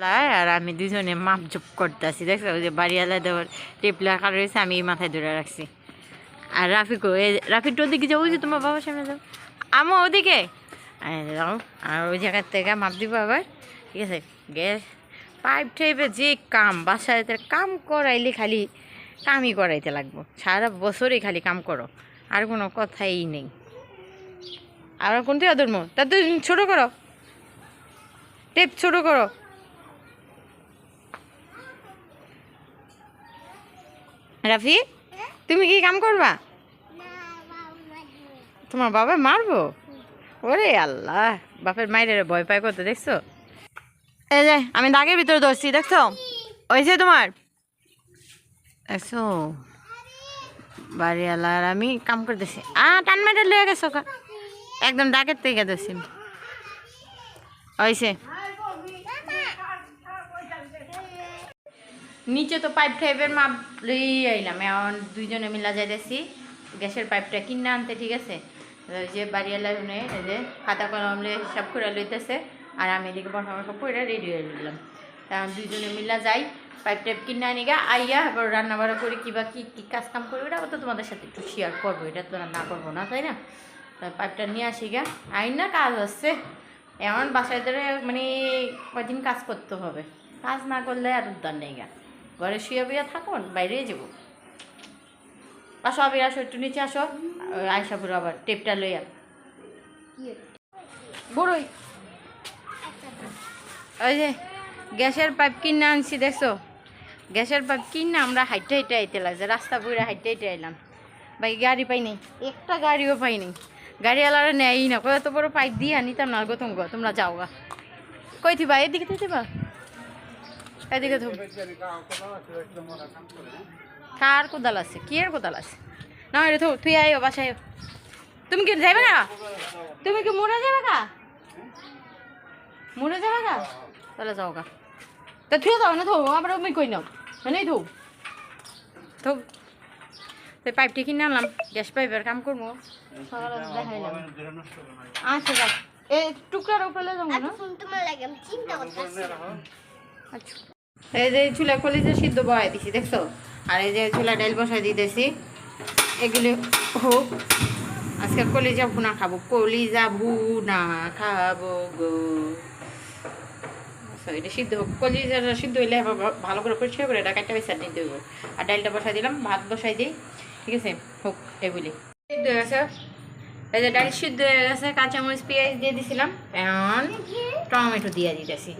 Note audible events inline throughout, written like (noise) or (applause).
আর আমি দুজনে মাপ জপ করতেছি। দেখছ, ওই যে বাড়িওয়ালা দেওয়ার টেপ লেখা রয়েছে, আমি এই মাথায় ধরে রাখছি। আর রাফিকও এই রাফিক তো ওদিকে যাও, ওই যে তোমার বাবার সামনে যাও। আমো, ওদিকে। আর ওই জায়গার থেকে মাপ দিব আবার। ঠিক আছে গ্যাস পাইপ টাইপের যে কাম, বাসায় কাম করাইলে খালি কামই করাইতে লাগবো। সারা বছরই খালি কাম করো, আর কোনো কথাই নেই। আর কোনটি অধর্ম? তা তুই ছোটো করো। টেপ ছোটো করো। রাফি, তুমি কি কাম করবা? তোমার বাবা মারবো? ওরে আল্লাহ, বাপের মায়ের ভয় পায় কত দেখছ? এই যে, আমি দাগের ভিতরে ধরছি, দেখছ? ওইছে তোমার। দেখছ? বাড়িওয়ালা আর আমি কাম করতেছি। আ, টান মেটে লয়ে গেছো একদম ডাকের থেকে ধরছি। ওইছে নিচে তো পাইপ টাইপের মাপ আইলাম, এখন দুইজনে মিলা যাইতেছি। গ্যাসের পাইপটা কিনে আনতে, ঠিক আছে? ওই যে বাড়িওয়ালা শুনে এই যে খাতা কলম সব করে লইতেছে, আর আমি এদিকে বসা বসা পড়ে রেডি হয়ে নিলাম এখন দুইজনে মিলা যাই পাইপ টাইপ কিনে আনি গা। আইয়া এবার রান্না বাড়া করে কিবা কী কী কাজ কাম করব এটা তো তোমাদের সাথে একটু শেয়ার করব, এটা তো না করব না, তাই না? তা পাইপটা নিয়ে আসি গা। আইন না কাজ হচ্ছে এমন বাসায় ধরে মানে কদিন কাজ করতে হবে। কাজ না করলে আর উদ্ধার নেই গা। ঘরে শুয়ে বুয়ে থাকুন বাইরে যাব। আসো আবির আসো একটু নিচে আসো। আয়সা পুরো আবার টেপটা লই লইয়া বড়ই। ওই যে গ্যাসের পাইপ কিনে আনছি দেখছ? গ্যাসের পাইপ কিনে আমরা হাইটে হাইটে আইতে লাগছে রাস্তা বইরা হাইটে হাইটে আইলাম। ভাই গাড়ি পাই নাই একটা গাড়িও পাই নাই। গাড়িওয়ালারা নেয়ই না কত বড় পাইপ দিয়ে আনিতাম না গো তুমি তোমরা যাও গা কই থিবা? এদিকে থিবা? এদিকে কার কোদাল আছে? কি এর কোদাল আছে? না রে থো তুই আইও বাসায়। তুমি কি যাবে না? তুমি কি মরে যাবে গা? মরে যাবে গা? তাহলে যাও গা। তা থুয়ে যাও না থো আবার আমি কই নাও? মানে থো থো তো পাইপটি কিনে আনলাম গ্যাস পাইপের কাম করব। দেখাইলাম আচ্ছা যাক। এই টুকরার উপরে যাব না? আচ্ছা। এই যে চুলা কলিজা সিদ্ধ বসাই দিছি দেখছ? আর এই যে চুলা ডাল বসাই দিতেছি এগুলি হোক। আজকে কলিজা ভুনা খাব। কলিজা ভুনা খাব গো। আচ্ছা, এটা সিদ্ধ হোক। কলিজাটা সিদ্ধ হইলে ভালো করে পরিষ্কার করে এটা কাটটা বেসার নিতে হইব আর ডালটা বসাই দিলাম ভাত বসাই দিই ঠিক আছে? হোক এগুলি সিদ্ধ হয়ে গেছে। এই যে ডাল সিদ্ধ হয়ে গেছে, কাঁচামরিচ, পেঁয়াজ দিয়ে দিছিলাম, এখন টমেটো দিয়ে দিতেছি।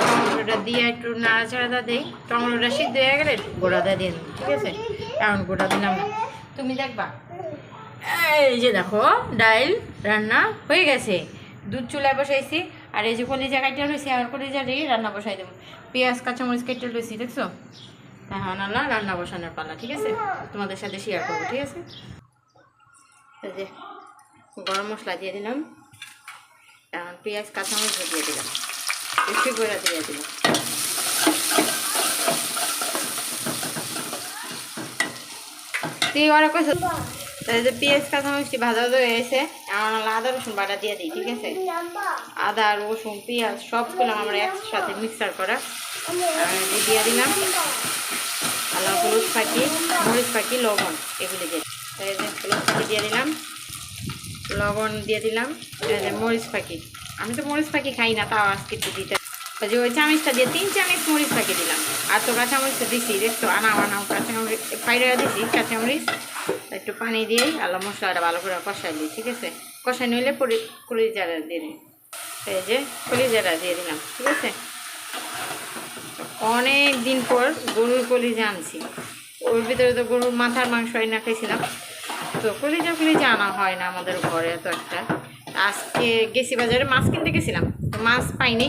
টমেটোটা দিয়ে একটু নাড়াচাড়া দিই। টমেটোটা সিদ্ধ হয়ে গেলে গোড়াটা দিয়ে দিই ঠিক আছে? এখন গোড়া দিলাম। তুমি দেখবা, এই যে দেখো ডাল রান্না হয়ে গেছে। দুধ চুলায় বসাইছি, আর এই যে কলিজা কাটিয়ে রয়েছি আর কলিজা দিয়ে রান্না বসাই দেবো। পেঁয়াজ, কাঁচামরিচ কেটে রয়েছি দেখছ? এখন আল্লাহ রান্না বসানোর পালা, ঠিক আছে? তোমাদের সাথে শেয়ার করব, ঠিক আছে? গরম মশলা দিয়ে দিলাম। এখন পেঁয়াজ, কাঁচামরিচ দিয়ে দিলাম। বেশি করে দিয়ে দিলাম। তুই কইছ যে পেঁয়াজ ভাজা হয়ে গেছে? হলো আদা, রসুন, বাটা দিয়ে দিই, ঠিক আছে? আদা, রসুন, পেঁয়াজ সবগুলো আমরা একসাথে মিক্সার করা। দিয়ে দিলাম। আল্লাহ হলুদ পাখি মরিচ পাখি লবণ, এগুলি দিয়ে। হলুদ পাখি দিয়ে দিলাম। লবণ দিয়ে দিলাম মরিচ পাখি আমি তো মরিচ পাখি খাই না, তাও আজকে একটু দিতে। যে ওই চামচটা দিয়ে তিন চামচ মরিচ পাখি দিলাম। আর তো কাঁচামরিচটা দিছি, দেখছ আনা আনাও, কাঁচামরিচ, পাইরা দিছি কাঁচামরিচ। একটু পানি দিয়ে আল্লাহ মশলাটা ভালো করে কষাই দিই, ঠিক আছে? কষাই নিলে পুরি কলিজারা দিয়ে দিই। এই যে কলিজারা দিয়ে দিলাম, ঠিক আছে? অনেক দিন পর গরুর কলিজা আনছি। ওর ভিতরে তো গরুর মাথার মাংস না খাইছিলাম। তো কলিজা কলিজা আনা হয় না আমাদের ঘরে এত একটা। আজকে গেছি বাজারে মাছ কিনতে গেছিলাম তো মাছ পাইনি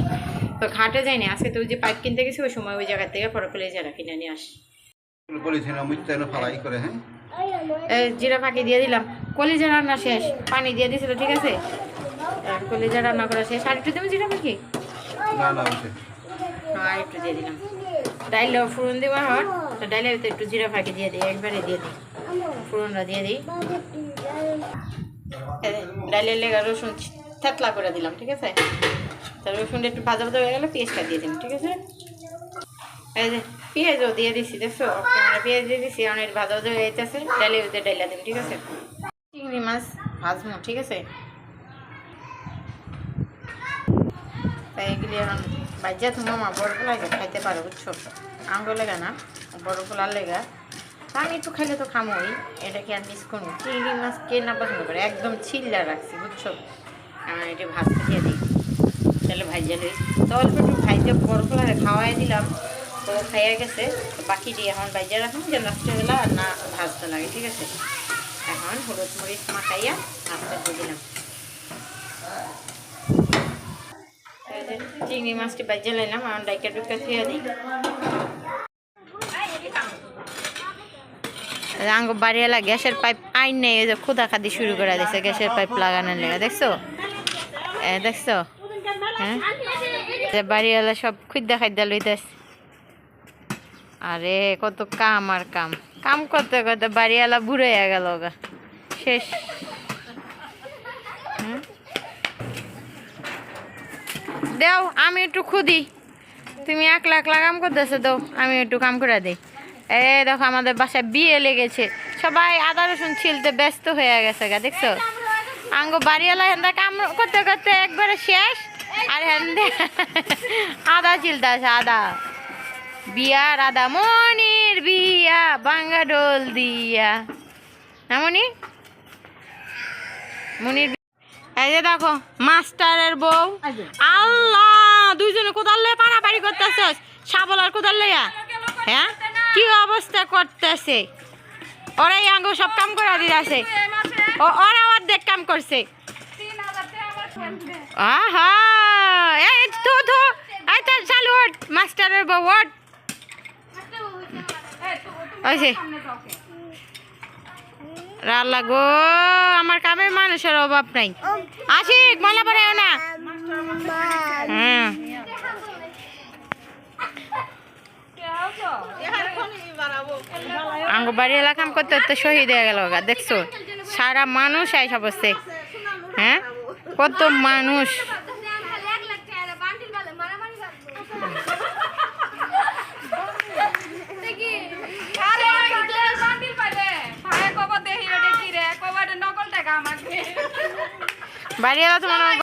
তো ঘাটে যাইনি। আজকে তো ওই যে পাইপ কিনতে গেছি ওই সময় ওই জায়গা থেকে পরে কলিজারা কিনে নিয়ে আসি। করে হ্যাঁ? জিরা ফাঁকি দিয়ে দিলাম। কলিজা রান্না শেষ পানি দিয়ে দিছিল ঠিক আছে? কলিজা রান্না করা শেষ। আর একটু দেবো জিরা ফাঁকি? আর একটু দিয়ে দিলাম। ডাইল ফুরন দেওয়া হওয়ার তো ডাইলের একটু জিরা ফাঁকি দিয়ে দিই একবারে দিয়ে দিই। ফুরনটা দিয়ে দিই। এই লেগা রসুন থেতলা করে দিলাম, ঠিক আছে? তাহলে রসুনটা একটু ভাজা ভাজা হয়ে গেলে, পেঁয়াজটা দিয়ে দিন ঠিক আছে? এই পেঁয়াজও দিয়ে দিছি, দেখছ? পেঁয়াজ দিয়ে দিছি অনেক ভাজা ভাজা হয়ে যাইতেছে ডালে দিয়ে ডাইলা দিন ঠিক আছে? চিংড়ি মাছ ভাজবো, ঠিক আছে? তাই এগুলি এখন বাজ্যা তুমি আমার বড় পোলাকে খাইতে পারো, বুঝছ? আঙ্গ লেগা না, বড় পোলার লেগা। তা আমি একটু খাইলে তো খামোই। এটা কি আর মিস করব চিংড়ি মাছ কে না পছন্দ করে? একদম ছিল্লা রাখছি, বুঝছ? আমার এটা ভাজতে দিয়ে দিই। তাহলে ভাইজা লই। তো অল্প একটু ভাইজা পোলারে খাওয়াই দিলাম। তো খাইয়া গেছে। বাকি দিয়ে এখন ভাইজা রাখুন যে নষ্ট গেলে আর না ভাজতে লাগে, ঠিক আছে? এখন হলুদ মরিচ মাখাইয়া মাছটা দিয়ে দিলাম। চিংড়ি মাছটি বাজে লাইলাম আমার ডাইকা ডুকা খেয়ে দিই। আঙ্গ বাড়িওয়ালা গ্যাসের পাইপ আইন নেই যে খুদা খাদি শুরু করে দিছে, গ্যাসের পাইপ লাগানোর লেগে, দেখছ? দেখছ? হ্যাঁ? যে বাড়িওয়ালা সব খুদ্দা খাদ্যা লইতেছে। আরে, কত কাম আর কাম। কাম করতে করতে বাড়িওয়ালা বুড়ো হয়ে গেল গা। শেষ। দেও, আমি একটু খুদি। তুমি এক লাখ লাখ কাম করতেছো তো আমি একটু কাম করে দিই। এ, দেখো আমাদের বাসায় বিয়ে লেগেছে। সবাই আদা, রসুন ছিলতে ব্যস্ত হয়ে গেছে গা, দেখছ? আঙ্গ বাড়িওয়ালা হেন্দা কাম করতে করতে একবারে শেষ, আর হেন্দে (laughs) আদা ছিলতে আছে, আদা। বিয়ার আদা, মনির বিয়া, বাঙ্গা ডোল দিয়া। না, মনি? মনির এই যে দেখো, মাস্টারের বউ। আল্লাহ, দুইজনে কোদাল লয়ে পাড়াপাড়ি করতেছস, শাবল আর কোদাল লইয়া। হ্যাঁ? কি অবস্থা করতেছে? ওরাই আঙ্গ সব কাম করে দিতেছে। ওরা অর্ধেক কাম করছে। আহা! এই তো তো এই তো চালু ওঠ মাস্টারের বউ ওইছে রাল্লা গো আমার কামের মানুষের অভাব নাই। আশিক মনে পড়ে না। হ্যাঁ আঙ্গ বাড়ি এলাকাম করতে করতে শহীদ হয়ে গেল দেখছ? সারা মানুষ আইসা বসছে হ্যাঁ? কত মানুষ। বাড়ি এলা তোমার